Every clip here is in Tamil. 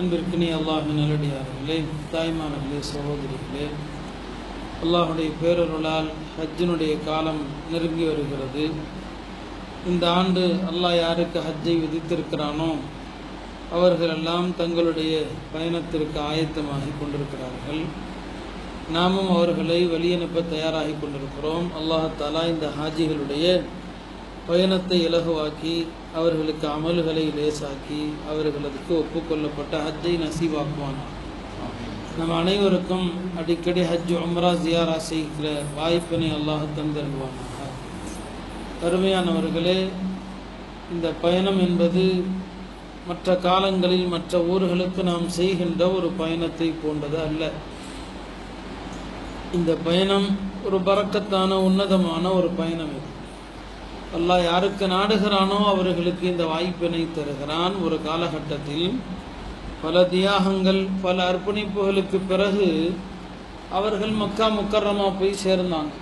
அன்பிற்கினே அல்லாஹின் நல்லடியார்களே தாய்மார்களே சகோதரிகளே அல்லாஹுடைய பேரருளால் ஹஜ்ஜினுடைய காலம் நெருங்கி வருகிறது. இந்த ஆண்டு அல்லாஹ் யாருக்கு ஹஜ்ஜை விதித்திருக்கிறானோ அவர்களெல்லாம் தங்களுடைய பயணத்திற்கு ஆயத்தமாகி கொண்டிருக்கிறார்கள். நாமும் அவர்களை வழியனுப்ப தயாராகி கொண்டிருக்கிறோம். அல்லாஹாலா இந்த ஹாஜிகளுடைய பயணத்தை இலகுவாக்கி அவர்களுக்கு அமல்களை லேசாக்கி அவர்களுக்கு ஒப்புக்கொள்ளப்பட்ட ஹஜ்ஜை நசீவாக்குவான். நம் அனைவருக்கும் அடிக்கடி ஹஜ் உம்ரா ஜியாரா செய்கிற வாய்ப்பினை அல்லாஹ் தந்தருவானாக அருமையானவர்களே இந்த பயணம் என்பது மற்ற காலங்களில் மற்ற ஊர்களுக்கு நாம் செய்கின்ற ஒரு பயணத்தை போன்றது அல்ல. இந்த பயணம் ஒரு பறக்கத்தான உன்னதமான ஒரு பயணம் இது. அல்லாஹ் யாருக்கு நாடுகிறானோ அவர்களுக்கு இந்த வாய்ப்பினை தருகிறான். ஒரு காலகட்டத்தில் பல தியாகங்கள் பல அர்ப்பணிப்புகளுக்கு பிறகு அவர்கள் மக்கா முக்கரமாக போய் சேர்ந்தாங்க.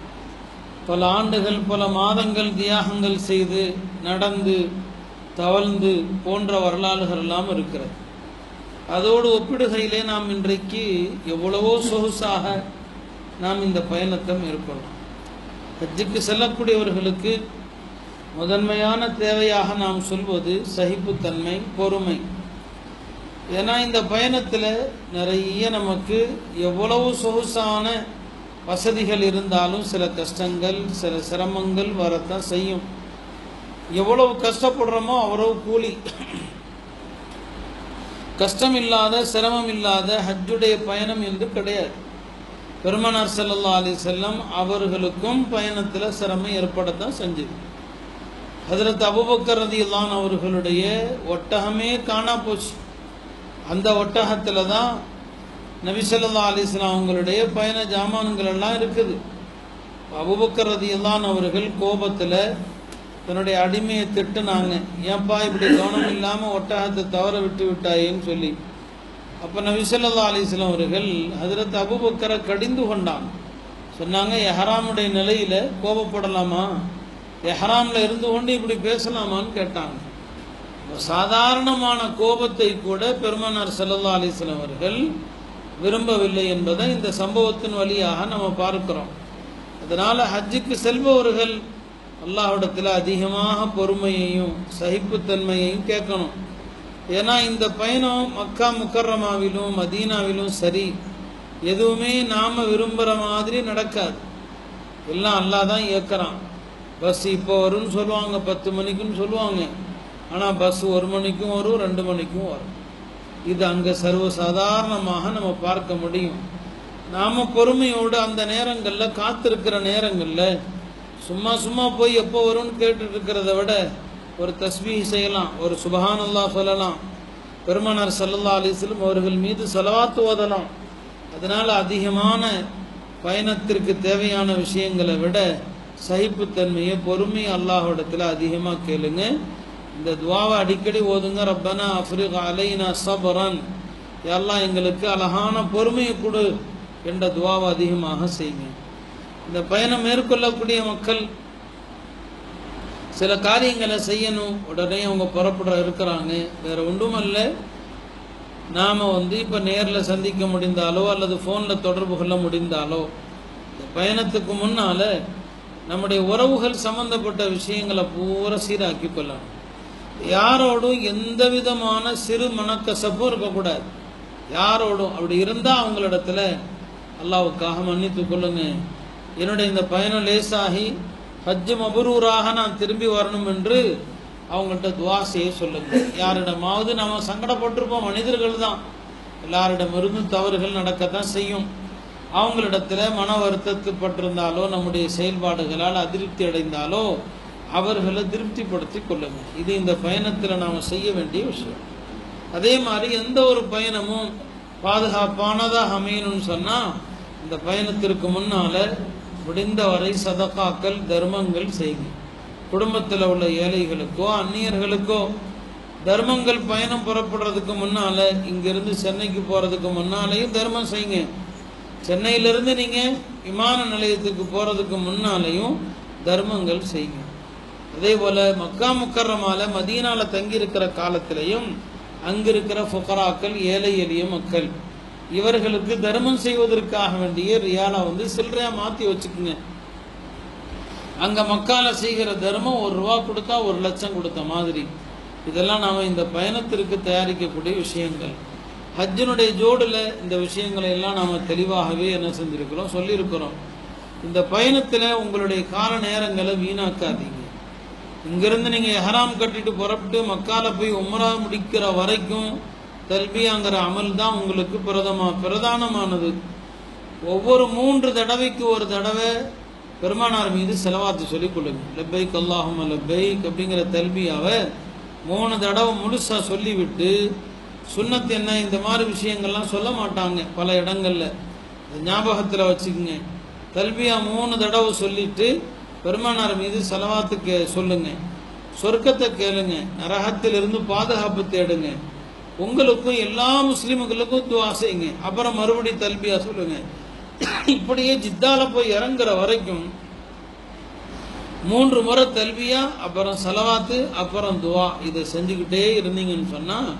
பல ஆண்டுகள் பல மாதங்கள் தியாகங்கள் செய்து நடந்து தவழ்ந்து போன்ற வரலாறுகள் எல்லாம் இருக்கிறது. அதோடு ஒப்பிடுகையிலே நாம் இன்றைக்கு எவ்வளவோ சொகுசாக நாம் இந்த பயணத்தை மேற்கொள்ளலாம். ஹஜ்ஜுக்கு செல்லக்கூடியவர்களுக்கு முதன்மையான தேவையாக நாம் சொல்வது சகிப்புத்தன்மை பொறுமை. ஏன்னா இந்த பயணத்தில் நிறைய நமக்கு எவ்வளவு சொகுசான வசதிகள் இருந்தாலும் சில கஷ்டங்கள் சில சிரமங்கள் வரத்தான் செய்யும். எவ்வளவு கஷ்டப்படுறோமோ அவ்வளவு கூலி. கஷ்டம் இல்லாத சிரமம் இல்லாத ஹஜ்ஜுடைய பயணம் என்று கிடையாது. பெருமனார் செல்லல்லா அலி செல்லம் அவர்களுக்கும் பயணத்தில் சிரமம் ஏற்படத்தான் செஞ்சது. ஹசரத் அபுபக்கர் ரதியல்லான் அவர்களுடைய ஒட்டகமே காணா போச்சு. அந்த ஒட்டகத்தில் தான் நபிசல்லா அலிஸ்லாம் அவங்களுடைய பயண ஜாமான்கள் எல்லாம் இருக்குது. அபுபக்கர் ரதியல்லான் அவர்கள் கோபத்தில் தன்னுடைய அடிமையை திட்டுனாங்க. ஏன்பா இப்படி கவனம் இல்லாமல் ஒட்டகத்தை தவற விட்டு விட்டாயேன்னு சொல்லி. அப்போ நபிசல்லா அலிஸ்லாம் அவர்கள் ஹசரத் அபுபக்கரை கடிந்து கொண்டாங்க. சொன்னாங்க எஹராமுடைய நிலையில் கோபப்படலாமா? எஹராமில் இருந்து கொண்டு இப்படி பேசலாமான்னு கேட்டாங்க. சாதாரணமான கோபத்தை கூட பெருமனார் சல்லா அலிஸ்லாம் அவர்கள் விரும்பவில்லை என்பதை இந்த சம்பவத்தின் வழியாக நம்ம பார்க்கிறோம். அதனால் ஹஜ்ஜுக்கு செல்பவர்கள் அல்லாஹிடத்தில் அதிகமாக பொறுமையையும் சகிப்புத்தன்மையையும் கேட்கணும். ஏன்னா இந்த பயணம் மக்கா முக்கரமாவிலும் மதீனாவிலும் சரி. எதுவுமே நாம் விரும்புகிற மாதிரி நடக்காது. எல்லாம் அல்லாஹ் தான் இயக்கிறான். பஸ் இப்போ வரும்னு சொல்லுவாங்க பத்து மணிக்குன்னு சொல்லுவாங்க. ஆனால் பஸ் ஒரு மணிக்கும் வரும் ரெண்டு மணிக்கும் வரும். இது அங்கே சர்வசாதாரணமாக நம்ம பார்க்க முடியும். நாம் பொறுமையோடு அந்த நேரங்களில் காத்திருக்கிற நேரங்களில் சும்மா சும்மா போய் எப்போ வரும்னு கேட்டுட்டு இருக்கிறத விட ஒரு தஸ்பீ செய்யலாம் ஒரு சுபஹானல்லா சொல்லலாம். பெருமனார் சல்லல்லா அலிஸ்லம் அவர்கள் மீது செலவாத்து ஓதலாம். அதனால் அதிகமான பயணத்திற்கு தேவையான விஷயங்களை விட சகிப்புத்தன்மையை பொறுமை அல்லாஹிடத்தில் அதிகமாக கேளுங்க. இந்த துவாவை அடிக்கடி ஓதுங்க. ரப்பனா அஃப்ரிக் அலைனா சபரன். எல்லாம் எங்களுக்கு அழகான பொறுமையை கொடு என்ற துவாவை அதிகமாக செய்யுங்க. இந்த பயணம் மேற்கொள்ளக்கூடிய மக்கள் சில காரியங்களை செய்யணும். உடனே அவங்க புறப்பட இருக்கிறாங்க. வேற ஒன்றுமல்ல. நாம் வந்து இப்போ நேரில் சந்திக்க முடிந்தாலோ அல்லது ஃபோனில் தொடர்பு கொள்ள முடிந்தாலோ இந்த பயணத்துக்கு முன்னால் நம்முடைய உறவுகள் சம்பந்தப்பட்ட விஷயங்களை பூரா சீராக்கி கொள்ளணும். யாரோடும் எந்த விதமான சிறு மனக்கசப்பும் இருக்கக்கூடாது. யாரோடும் அப்படி இருந்தால் அவங்களிடத்துல அல்லாவுக்காக மன்னித்து கொள்ளுங்க. என்னுடைய இந்த பயணம் லேசாகி ஹஜ்ஜு மபரூராக நான் திரும்பி வரணும் என்று அவங்கள்ட்ட துவா செய்ய சொல்லுங்க. யாரிடமாவது நம்ம சங்கடப்பட்டிருப்போம். மனிதர்கள் தான். எல்லாரிடமிருந்தும் தவறுகள் நடக்கத்தான் செய்யும். அவங்களிடத்துல மன வருத்தப்பட்டிருந்தாலோ நம்முடைய செயல்பாடுகளால் அதிருப்தி அடைந்தாலோ அவர்களை திருப்திப்படுத்தி கொள்ளுங்க இது இந்த பயணத்தில் நாம் செய்ய வேண்டிய விஷயம். அதே மாதிரி எந்த ஒரு பயணமும் பாதுகாப்பானதாக அமையணும்னு சொன்னால் இந்த பயணத்திற்கு முன்னால் முடிந்தவரை சதக்காக்கள் தர்மங்கள் செய்யுங்க. குடும்பத்தில் உள்ள ஏழைகளுக்கோ அந்நியர்களுக்கோ தர்மங்கள் பயணம் புறப்படுறதுக்கு முன்னால் இங்கிருந்து சென்னைக்கு போகிறதுக்கு முன்னாலேயும் தர்மம் செய்யுங்க. சென்னையிலிருந்து நீங்கள் விமான நிலையத்துக்கு போகிறதுக்கு முன்னாலேயும் தர்மங்கள் செய்யுங்க. அதே போல் மக்கா முக்கரமால மதீனாவில் தங்கியிருக்கிற காலத்திலையும் அங்கிருக்கிற ஃபுகராக்கள் ஏழை எளிய மக்கள் இவர்களுக்கு தர்மம் செய்வதற்காக வேண்டிய ரியாலா வந்து சில்லறையாக மாற்றி வச்சுக்குங்க. அங்கே மக்கால செய்கிற தர்மம் ஒரு ரூபா கொடுத்தா ஒரு லட்சம் கொடுத்த மாதிரி. இதெல்லாம் நாம் இந்த பயணத்திற்கு தயாரிக்கக்கூடிய விஷயங்கள். ஹஜ்ஜினுடைய ஜோடில் இந்த விஷயங்களை எல்லாம் நாம் தெளிவாகவே என்ன செஞ்சுருக்கிறோம் சொல்லியிருக்கிறோம். இந்த பயணத்தில் உங்களுடைய கால நேரங்களை வீணாக்காதீங்க. இங்கேருந்து நீங்கள் எஹராம் கட்டிட்டு புறப்பட்டு மக்கால போய் உமரா முடிக்கிற வரைக்கும் தல்பியாங்கிற அமல் தான் உங்களுக்கு பிரதமா பிரதானமானது. ஒவ்வொரு மூன்று தடவைக்கு ஒரு தடவை பெருமானார் மீது செலவாத்து சொல்லிக் கொள்ளுங்க. லெப்பைக் அல்லாஹும் லெப்பைக் அப்படிங்கிற தல்பியாவை மூணு தடவை முழுசாக சொல்லிவிட்டு சுண்ணத்து என்ன இந்த மாதிரி விஷயங்கள்லாம் சொல்ல மாட்டாங்க பல இடங்களில். ஞாபகத்தில் வச்சுக்கோங்க. தல்வியா மூணு தடவை சொல்லிட்டு பெருமானார் மீது செலவாத்து கே சொல்லுங்க. சொர்க்கத்தை கேளுங்க. நரகத்திலிருந்து பாதுகாப்பு தேடுங்க. உங்களுக்கும் எல்லா முஸ்லீம்களுக்கும் துவா செய்யுங்க. அப்புறம் மறுபடி தல்பியா சொல்லுங்க. இப்படியே ஜித்தால போய் இறங்குற வரைக்கும் மூன்று முறை தல்வியா அப்புறம் செலவாத்து அப்புறம் துவா. இதை செஞ்சுக்கிட்டே இருந்தீங்கன்னு சொன்னால்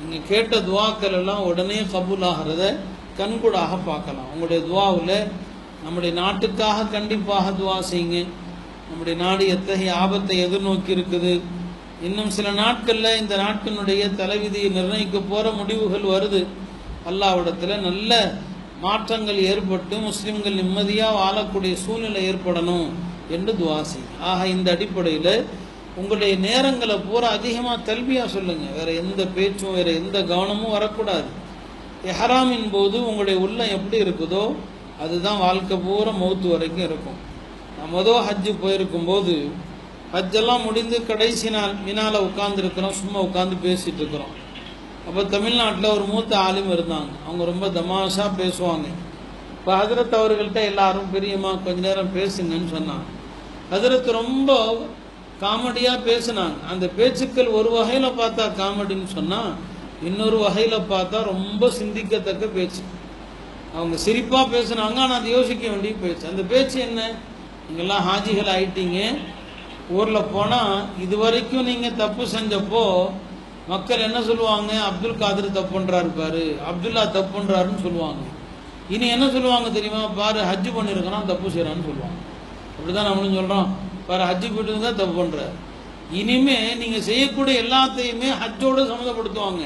நீங்கள் கேட்ட துவாக்கள் எல்லாம் உடனே கபூல் ஆகிறத கண்கூடாக பார்க்கலாம். உங்களுடைய துவாவில் நம்முடைய நாட்டுக்காக கண்டிப்பாக துவா செய்யுங்க. நம்முடைய நாடு எத்தகைய ஆபத்தை எதிர்நோக்கி இருக்குது? இன்னும் சில நாட்களில் இந்த நாட்டினுடைய தலைவிதியை நிர்ணயிக்க போகிற முடிவுகள் வருது. அல்லாவிடத்தில் நல்ல மாற்றங்கள் ஏற்பட்டு முஸ்லிம்கள் நிம்மதியாக வாழக்கூடிய சூழ்நிலை ஏற்படணும் என்று துவா ஆக இந்த அடிப்படையில் உங்களுடைய நேரங்களை பூரா அதிகமாக தல்பியா சொல்லுங்க. வேற எந்த பேச்சும் வேற எந்த கவனமும் வரக்கூடாது. எஹராமின் போது உங்களுடைய உள்ளம் எப்படி இருக்குதோ அதுதான் வாழ்க்கை பூரா மௌத்து வரைக்கும் இருக்கும். நான் மொதல் ஹஜ்ஜு போயிருக்கும் போது ஹஜ்ஜெல்லாம் முடிந்து கடைசி நாள் மினால உட்காந்துருக்குறோம் சும்மா உட்காந்து பேசிட்டு இருக்கிறோம். அப்போ தமிழ்நாட்டில் ஒரு மூத்த ஆளும் இருந்தாங்க. அவங்க ரொம்ப தமாஷாக பேசுவாங்க. இப்போ ஹதரத் அவர்கள்ட்ட எல்லாரும் பெரியம்மா கொஞ்ச நேரம் பேசுங்கன்னு சொன்னாங்க. ஹதரத் ரொம்ப காமெடியாக பேசினாங்க. அந்த பேச்சுக்கள் ஒரு வகையில் பார்த்தா காமெடின்னு சொன்னால் இன்னொரு வகையில் பார்த்தா ரொம்ப சிந்திக்கத்தக்க பேச்சு. அவங்க சிரிப்பாக பேசுனாங்க ஆனால் அது யோசிக்க வேண்டிய பேச்சு. அந்த பேச்சு என்ன? நீங்கள்லாம் ஹாஜிகள் ஆயிட்டீங்க. ஊரில் போனால் இது வரைக்கும் நீங்கள் தப்பு செஞ்சப்போ மக்கள் என்ன சொல்லுவாங்க? அப்துல் காதர் தப்பு பண்ணுறாரு பாரு அப்துல்லா தப்பு பண்ணுறாருன்னு சொல்லுவாங்க. இனி என்ன சொல்லுவாங்க தெரியுமா? பாரு ஹஜ்ஜு பண்ணியிருக்கிறான் தப்பு செய்கிறான்னு சொல்லுவாங்க. அப்படிதான் நம்மளும் சொல்கிறோம் பாரு ஹஜ்ஜு போயிட்டு தான் தப்பு பண்ணுறாரு இனிமே நீங்கள் செய்யக்கூடிய எல்லாத்தையுமே ஹஜ்ஜோடு சம்மந்தப்படுத்துவாங்க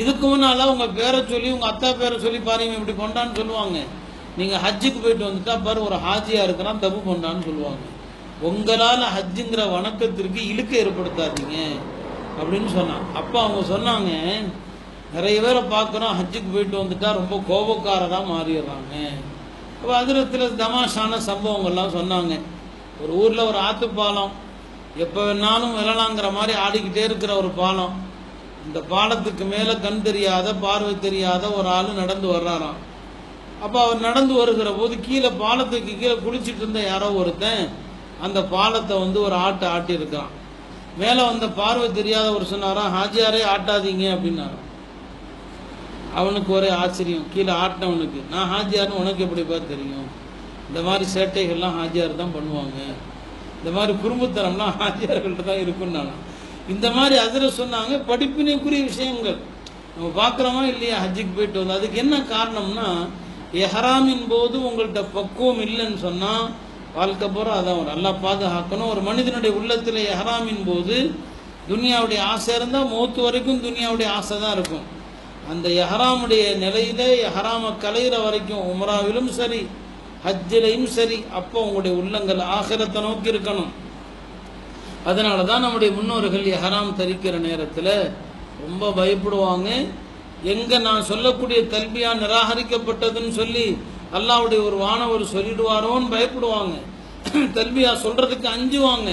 இதுக்கு முன்னால் உங்கள் பேரை சொல்லி உங்கள் அத்தா பேரை சொல்லி பாருங்க இப்படி கொண்டான்னு சொல்லுவாங்க. நீங்கள் ஹஜ்ஜுக்கு போயிட்டு வந்துட்டா பாரு ஒரு ஹாஜியாக இருக்கிறான் தப்பு பண்ணான்னு சொல்லுவாங்க. உங்களால் ஹஜ்ஜுங்கிற வணக்கத்திற்கு இழுக்க ஏற்படுத்தாதீங்க அப்படின்னு சொன்னான். அப்போ அவங்க சொன்னாங்க நிறைய பேரை பார்க்குறோம் ஹஜ்ஜுக்கு போயிட்டு வந்துட்டா ரொம்ப கோபக்காரராக மாறிடுறாங்க. அப்போ அதிரத்தில் தமாஷான சம்பவங்கள்லாம் சொன்னாங்க. ஒரு ஊரில் ஒரு ஆற்று பாலம் எப்போ வேணாலும் விழலாங்கிற மாதிரி ஆடிக்கிட்டே இருக்கிற ஒரு பாலம். இந்த பாலத்துக்கு மேலே கண் தெரியாத பார்வை தெரியாத ஒரு ஆள் நடந்து வர்றாராம். அப்போ அவர் நடந்து வருகிற போது கீழே பாலத்துக்கு கீழே குளிச்சுட்டு இருந்த யாரோ ஒருத்தன் அந்த பாலத்தை வந்து ஒரு ஆட்டை ஆட்டியிருக்கான். மேலே வந்த பார்வை தெரியாத ஒரு சொன்னாராம் ஹாஜியாரே ஆட்டாதீங்க அப்படின்னாராம். அவனுக்கு ஒரே ஆச்சரியம் கீழே ஆட்டினவனுக்கு நான் ஹாஜியார்னு உனக்கு எப்படிப்பா தெரியும்? இந்த மாதிரி சேட்டைகள்லாம் ஹாஜியார் தான் பண்ணுவாங்க. இந்த மாதிரி குறும்புத்தனம்லாம் ஹாஜியார்கள்ட்ட தான் இருக்குன்னு இந்த மாதிரி அதில் சொன்னாங்க படிப்பினைக்குரிய விஷயங்கள். நம்ம பார்க்குறோமா இல்லையா ஹஜ்ஜுக்கு போயிட்டு வந்தோம் அதுக்கு என்ன காரணம்னா எஹராமின் போது உங்கள்கிட்ட பக்குவம் இல்லைன்னு சொன்னால் வாழ்க்கை பூரா அதான் நல்லா பாதுகாக்கணும். ஒரு மனிதனுடைய உள்ளத்தில் எஹராமின் போது துனியாவுடைய ஆசை இருந்தால் மூத்து வரைக்கும் துனியாவுடைய ஆசை தான் இருக்கும். அந்த எஹராமுடைய நிலையில எஹராம கலையிற வரைக்கும் உம்ராவிலும் சரி ஹஜ்ஜிலையும் சரி அப்போ உங்களுடைய உள்ளங்கள் ஆகிரத்தை நோக்கி இருக்கணும். அதனால தான் நம்முடைய முன்னோர்கள் ஹராம் தரிக்கிற நேரத்தில் ரொம்ப பயப்படுவாங்க. எங்கே நான் சொல்லக்கூடிய கல்வியாக நிராகரிக்கப்பட்டதுன்னு சொல்லி அல்லாவுடைய ஒரு வானவர் சொல்லிடுவாரோன்னு பயப்படுவாங்க. கல்வியா சொல்றதுக்கு அஞ்சுவாங்க.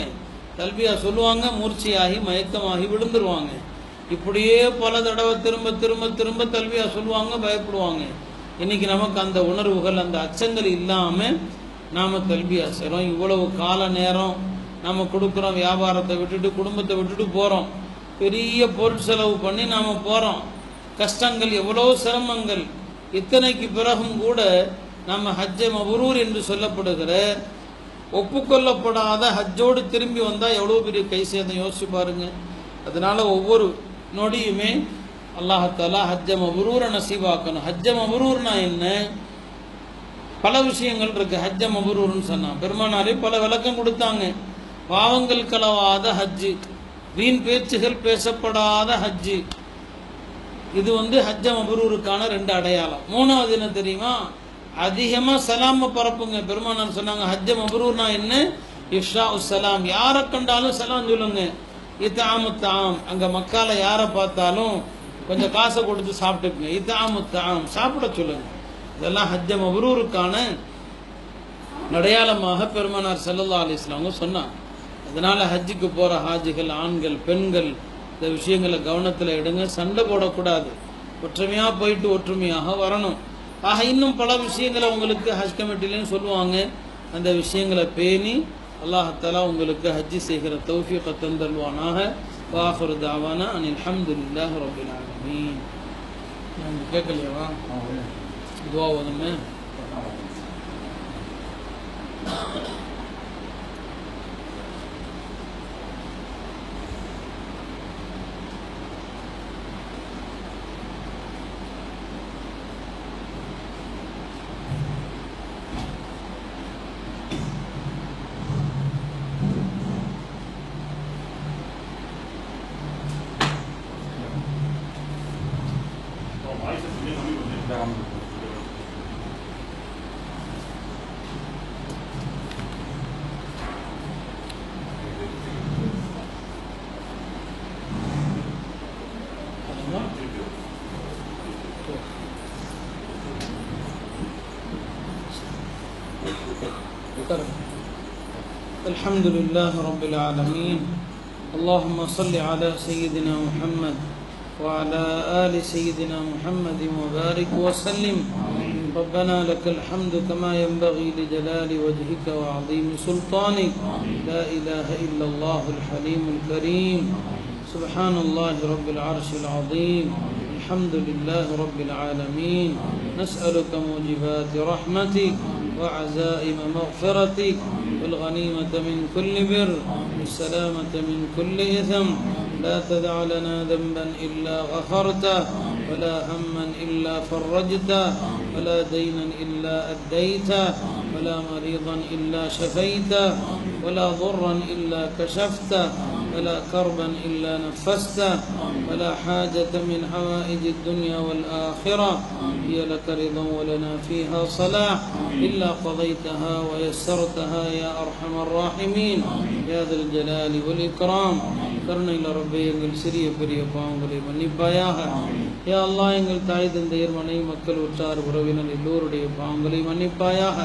கல்வியா சொல்லுவாங்க மூர்ச்சையாகி மயக்கமாகி விழுந்துருவாங்க. இப்படியே பல தடவை திரும்ப திரும்ப திரும்ப தல்வியா சொல்லுவாங்க பயப்படுவாங்க. இன்னைக்கு நமக்கு அந்த உணர்வுகள் அந்த அச்சங்கள் இல்லாமல் நாம் தல்பியா செய்கிறோம் இவ்வளவு கால நேரம் நம்ம கொடுக்குறோம் வியாபாரத்தை விட்டுட்டு குடும்பத்தை விட்டுட்டு போகிறோம் பெரிய பொருள் செலவு பண்ணி நாம் போகிறோம் கஷ்டங்கள் எவ்வளோ சிரமங்கள். இத்தனைக்கு பிறகும் கூட நம்ம ஹஜ்ஜை மபரூர் என்று சொல்லப்படுகிற ஒப்புக்கொள்ளப்படாத ஹஜ்ஜோடு திரும்பி வந்தால் எவ்வளோ பெரிய கை சேதம் யோசிச்சு பாருங்க. அதனால் ஒவ்வொரு நொடியுமே அல்லாஹாலா ஹஜ்ஜ மபரூரை நசீபாக்கணும். ஹஜ்ஜ மபரூர்னா என்ன? பல விஷயங்கள் இருக்கு. ஹஜ்ஜ மபரூர்னு சொன்னான் பெருமானாரே பல விளக்கம் கொடுத்தாங்க. பாவங்கள் கலவாத ஹஜ்ஜு. வீண் பேச்சுகள் பேசப்படாத ஹஜ்ஜு. இது வந்து ஹஜ்ஜ மபரூருக்கான ரெண்டு அடையாளம். மூணாவது என்ன தெரியுமா? அதிகமாக சலாம பரப்புங்க. பெருமானார் சொன்னாங்க ஹஜ்ஜ மபரூர்னா என்ன? இஷா உசலாம் யாரை கண்டாலும் சலாம் சொல்லுங்க. இத்தாமு தாம். அங்கே மக்கால யாரை பார்த்தாலும் கொஞ்சம் காசை கொடுத்து சாப்பிட்டுக்குங்க. இதாம் தாம். சாப்பிட சொல்லுங்க. இதெல்லாம் ஹஜ்ஜ மபரூருக்கான அடையாளமாக பெருமானார் செல்லல்லா அலைஹி அவங்க சொன்னாங்க. அதனால் ஹஜ்ஜுக்கு போகிற ஹாஜிகள் ஆண்கள் பெண்கள் இந்த விஷயங்களை கவனத்தில் எடுங்க. சண்டை போடக்கூடாது. ஒற்றுமையாக போயிட்டு ஒற்றுமையாக வரணும். ஆக இன்னும் பல விஷயங்களை உங்களுக்கு ஹஜ் கமிட்டிலேயும் சொல்லுவாங்க. அந்த விஷயங்களை பேணி அல்லாஹத்தாலா உங்களுக்கு ஹஜ்ஜி செய்கிற தௌஃபியத்தை தந்தல்வானாக وآخر دعوانا أن الحمد لله رب العالمين. يعني كيكل اليوم دعوة دعوه الحمد لله رب العالمين. اللهم صل على سيدنا محمد وعلى آل سيدنا محمد وبارك وسلم. ربنا لك الحمد كما ينبغي لجلال وجهك وعظيم سلطانك. لا إله إلا الله الحليم الكريم. سبحان الله رب العرش العظيم. الحمد لله رب العالمين. نسألك موجبات رحمتك. وعزائم مغفرتك والغنيمة من كل بر والسلامة من كل إثم. لا تدع لنا ذنبا إلا غفرته ولا هما إلا فرجته ولا دينا إلا أديته ولا مريضا إلا شفيته ولا ضرا إلا كشفته. ولا كربا إلا نفسته ولا حاجة من حوائج الدنيا والآخرة هي لك رضا ولنا فيها صلاح إلا قضيتها ويسرتها يا أرحم الراحمين يا ذا الجلال والإكرام கருணையில் ரப்பே எங்கள் சிறிய பெரிய பாவங்களை மன்னிப்பாயாக யா எங்கள் தாய் தந்தையர் மனை மக்கள் உற்றார் உறவினர் எல்லோருடைய பாவங்களை மன்னிப்பாயாக.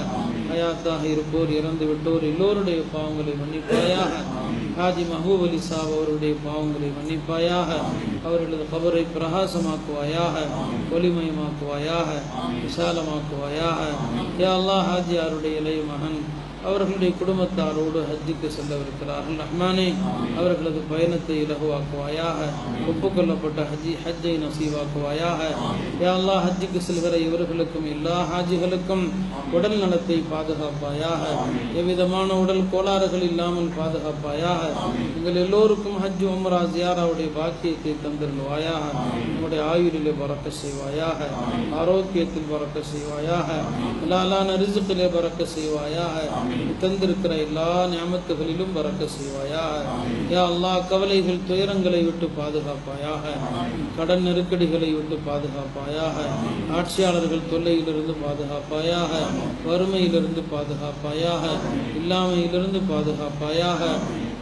ஹயாத்தாக இருப்போர் இறந்து விட்டோர் எல்லோருடைய பாவங்களை மன்னிப்பாயாக. ஹாஜி மஹூப் அலி சாப் அவருடைய பாவங்களை மன்னிப்பாயாக. அவர்களது கபரை பிரகாசமாக்குவாயாக. ஒளிமயமாக்குவாயாக. விசாலமாக்குவாயாக. யா அல்லாஹ் ஹாஜியாருடைய இளைய மகன் அவர்களுடைய குடும்பத்தாரோடு ஹஜ்ஜுக்கு செல்லவிருக்கிறார்கள் ரஹ்மானே அவர்களது பயணத்தை இலகுவாக்குவாயாக ஒப்புக்கொள்ளப்பட்ட ஹஜ்ஜி ஹஜ்ஜை நசீவாக்குவாயாக. யா அல்லாஹ் ஹஜ்ஜுக்கு செல்கிற இவர்களுக்கும் எல்லா ஹாஜிகளுக்கும் உடல் நலத்தை பாதுகாப்பாயாக எவ்விதமான உடல் கோளாறுகள் இல்லாமல் பாதுகாப்பாயாக எங்கள் எல்லோருக்கும் ஹஜ் உம்ரா ஜியாராவுடைய பாக்கியத்தை தந்திருவாயாக நம்முடைய ஆயுளிலே பறக்க செய்வாயாக ஆரோக்கியத்தில் பறக்க செய்வாயாக ஹலாலான ரிசுக்கிலே பறக்க செய்வாயாக தந்திருக்கிற எல்லா ஞாபகத்துகளிலும் பறக்க செய்வாயா? யா அல்லாஹ் கவலைகள் துயரங்களை விட்டு பாதுகாப்பாயாக. கடன் நெருக்கடிகளை விட்டு பாதுகாப்பாயாக. ஆட்சியாளர்கள் தொல்லையிலிருந்து பாதுகாப்பாயாக. வறுமையிலிருந்து பாதுகாப்பாயாக. இல்லாமையிலிருந்து பாதுகாப்பாயாக.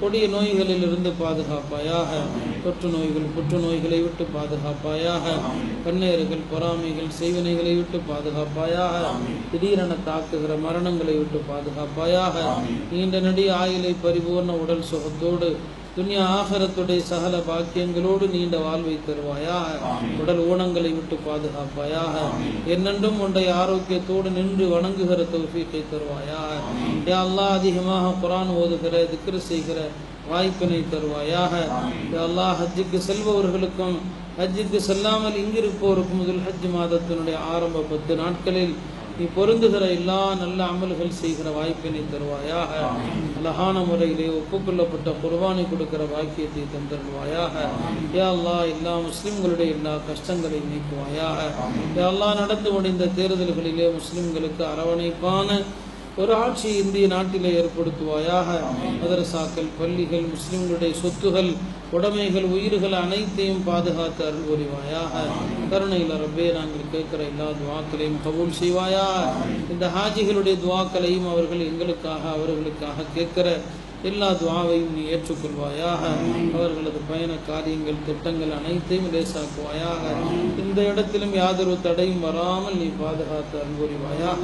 கொடிய நோய்களிலிருந்து பாதுகாப்பாயாக தொற்று நோய்கள் புற்றுநோய்களை விட்டு பாதுகாப்பாயாக கண்ணேறுகள் பொறாமைகள் செய்வினைகளை விட்டு பாதுகாப்பாயாக திடீரென தாக்குகிற மரணங்களை விட்டு பாதுகாப்பாயாக நீண்ட நடி ஆயுளை பரிபூர்ண உடல் சுகத்தோடு துனியா ஆகரத்துடைய சகல பாக்கியங்களோடு நீண்ட வாழ்வை தருவாயாக. உடல் ஊனங்களை விட்டு பாதுகாப்பாயாக. என்னென்றும் உன்னுடைய ஆரோக்கியத்தோடு நின்று வணங்குகிற தௌஃபீக்கை தருவாயாக. யா அல்லாஹ் அதிகமாக குரான் ஓதுகிற திக்ரு செய்கிற வாய்ப்பினை தருவாயாக. யா அல்லாஹ் ஹஜ்ஜுக்கு செல்பவர்களுக்கும் ஹஜ்ஜுக்கு செல்லாமல் இங்கிருப்போருக்கும் முதல் ஹஜ் மாதத்தினுடைய ஆரம்ப பத்து நாட்களில் நீ பொருந்துகிற எல்லா நல்ல அமல்கள் செய்கிற வாய்ப்பினை தருவாயாக. அழகான முறையிலே ஒப்புக்கொள்ளப்பட்ட குர்பானை கொடுக்கிற வாக்கியத்தை தந்தருவாயாக யா அல்லாஹ் எல்லா முஸ்லிம்களுடைய எல்லா கஷ்டங்களையும் நீக்குவாயாக. யா அல்லாஹ் நடந்து முடிந்த தேர்தல்களிலே முஸ்லிம்களுக்கு அரவணைப்பான ஒரு ஆட்சி இந்திய நாட்டிலே ஏற்படுத்துவாயாக. மதரசாக்கள் பள்ளிகள் முஸ்லிம்களுடைய சொத்துகள் உடைமைகள் உயிர்கள் அனைத்தையும் பாதுகாத்து அருள் புரிவாயாக. கருணையில் ரப்பே நாங்கள் கேட்கிற எல்லா துவாக்களையும் கபூல் செய்வாயா இந்த ஹாஜிகளுடைய துவாக்களையும் அவர்கள் எங்களுக்காக அவர்களுக்காக கேட்கிற எல்லா துவாவையும் நீ ஏற்றுக்கொள்வாயாக. அவர்களது பயண காரியங்கள் திட்டங்கள் அனைத்தையும் லேசாக்குவாயாக. இந்த இடத்திலும் யாதொரு தடையும் வராமல் நீ பாதுகாத்து அன்புரிவாயாக.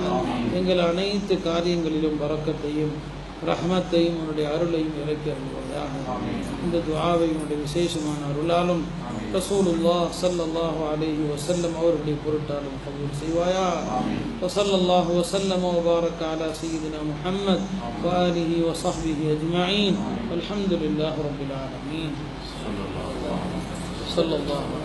எங்கள் அனைத்து காரியங்களிலும் வரக்கத்தையும் ரஹமத்தையும் உன்னுடைய அருளையும் இறக்கி அருள்வாயாக இந்த துவாவை உன்னுடைய விசேஷமான அருளாலும் ரசூலுல்லா ஸல்லல்லாஹு அலைஹி வஸல்லம் அவருடைய பொருட்டாலும் கபூல் செய்வாயா வஸல்லல்லாஹு வஸல்லம் வபாரக் அலா சய்யிதினா முஹம்மத் وآله وصحبه أجمعين والحمد لله رب العالمين صلى الله عليه